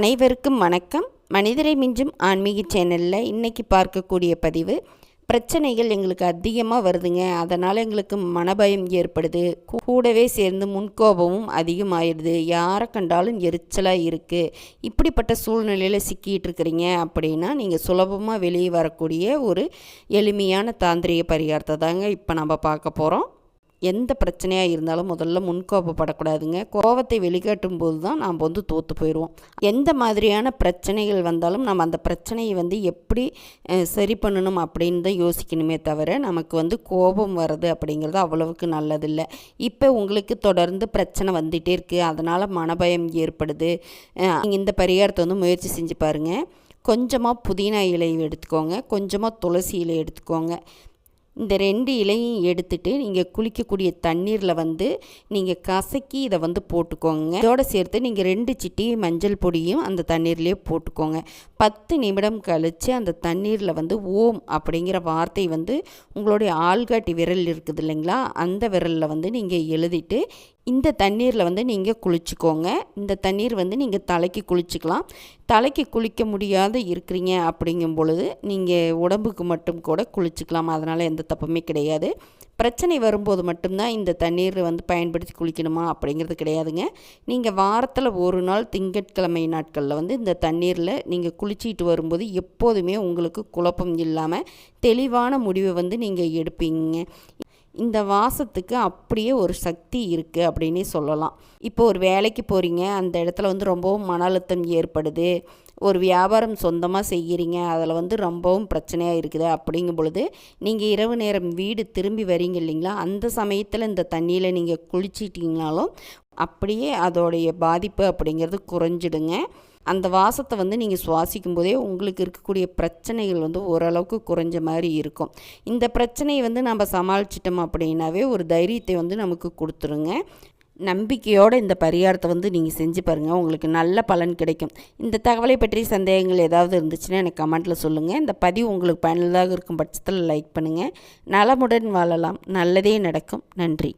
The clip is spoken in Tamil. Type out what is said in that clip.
அனைவருக்கும் வணக்கம். மனிதரை மிஞ்சும் ஆன்மீக சேனலில் இன்றைக்கி பார்க்கக்கூடிய பதிவு பிரச்சனைகள் எங்களுக்கு அதிகமாக வருதுங்க. அதனால் எங்களுக்கு மனபயம் ஏற்படுது. கூடவே சேர்ந்து முன்கோபமும் அதிகமாயிடுது. யாரை கண்டாலும் எரிச்சலாக இருக்குது இப்படிப்பட்ட சூழ்நிலையில் சிக்கிட்டு இருக்கிறீங்க அப்படின்னா நீங்கள் சுலபமாக வெளியே வரக்கூடிய ஒரு எளிமையான தாந்திரிக பரிகாரத்தை தாங்க இப்போ நம்ம பார்க்க போகிறோம் எந்த பிரச்சனையாக இருந்தாலும் முதல்ல முன்கோபப்படக்கூடாதுங்க. கோபத்தை வெளிக்காட்டும் போது தான் நாம் வந்து தோற்று போயிடுவோம். எந்த மாதிரியான பிரச்சனைகள் வந்தாலும் நம்ம அந்த பிரச்சனையை வந்து எப்படி சரி பண்ணணும் அப்படின்னு தான் யோசிக்கணுமே தவிர நமக்கு வந்து கோபம் வர்றது அப்படிங்கிறது அவ்வளவுக்கு நல்லதில்லை. இப்போ உங்களுக்கு தொடர்ந்து பிரச்சனை வந்துகிட்டே இருக்குது அதனால் மனபயம் ஏற்படுது. இந்த பரிகாரத்தை வந்து முயற்சி செஞ்சு பாருங்கள் கொஞ்சமாக புதினா இலை எடுத்துக்கோங்க. கொஞ்சமாக துளசி இலை எடுத்துக்கோங்க. இந்த ரெண்டு இலையும் எடுத்துட்டு நீங்கள் குளிக்கக்கூடிய தண்ணீரில் வந்து நீங்கள் கசக்கி இதை வந்து போட்டுக்கோங்க. இதோட சேர்த்து நீங்கள் ரெண்டு சிட்டி மஞ்சள் பொடியும் அந்த தண்ணீர்லேயே போட்டுக்கோங்க. பத்து நிமிடம் கழித்து அந்த தண்ணீரில் வந்து ஓம் அப்படிங்கிற வார்த்தை வந்து உங்களுடைய ஆள்காட்டி விரல் இருக்குது இல்லைங்களா? அந்த விரலில் வந்து நீங்கள் எழுதிட்டு இந்த தண்ணீரில் வந்து நீங்கள் குளிச்சுக்கோங்க. இந்த தண்ணீர் வந்து நீங்கள் தலைக்கு குளிச்சுக்கலாம். தலைக்கு குளிக்க முடியாத இருக்கிறீங்க அப்படிங்கும் பொழுது நீங்கள் உடம்புக்கு மட்டும் கூட குளிச்சுக்கலாம். அதனால் எந்த தப்புமே கிடையாது. பிரச்சனை வரும்போது மட்டும்தான் இந்த தண்ணீர் வந்து பயன்படுத்தி குளிக்கணுமா அப்படிங்கிறது கிடையாதுங்க. நீங்கள் வாரத்தில் ஒரு நாள் திங்கட்கிழமை நாட்களில் வந்து இந்த தண்ணீரில் நீங்கள் குளிச்சிட்டு வரும்போது எப்போதுமே உங்களுக்கு குழப்பம் இல்லாமல் தெளிவான முடிவை வந்து நீங்கள் எடுப்பீங்க. இந்த வாசத்துக்கு அப்படியே ஒரு சக்தி இருக்குது அப்படின்னே சொல்லலாம். இப்போ ஒரு வேலைக்கு போகிறீங்க அந்த இடத்துல வந்து ரொம்பவும் மன அழுத்தம் ஏற்படுது. ஒரு வியாபாரம் சொந்தமாக செய்கிறீங்க அதில் வந்து ரொம்பவும் பிரச்சனையாக இருக்குது அப்படிங்கும் பொழுது நீங்கள் இரவு நேரம் வீடு திரும்பி வரீங்க இல்லைங்களா? அந்த சமயத்தில் இந்த தண்ணியில் நீங்கள் குளிச்சிட்டிங்கனாலும் அப்படியே அதோடைய பாதிப்பு அப்படிங்கிறது குறைஞ்சிடுங்க. அந்த வாசத்தை வந்து நீங்கள் சுவாசிக்கும் போதே உங்களுக்கு இருக்கக்கூடிய பிரச்சனைகள் வந்து ஓரளவுக்கு குறைஞ்ச மாதிரி இருக்கும். இந்த பிரச்சனையை வந்து நம்ம சமாளிச்சிட்டோம் அப்படின்னாவே ஒரு தைரியத்தை வந்து நமக்கு கொடுத்துருங்க. நம்பிக்கையோடு இந்த பரிகாரத்தை வந்து நீங்கள் செஞ்சு பாருங்கள் உங்களுக்கு நல்ல பலன் கிடைக்கும். இந்த தகவலை பற்றி சந்தேகங்கள் ஏதாவது இருந்துச்சுன்னா எனக்கு கமெண்ட்டில் சொல்லுங்கள் இந்த பதிவு உங்களுக்கு பயனுள்ளதாக இருக்கும் பட்சத்தில் லைக் பண்ணுங்கள் நலமுடன் வாழலாம். நல்லதே நடக்கும். நன்றி.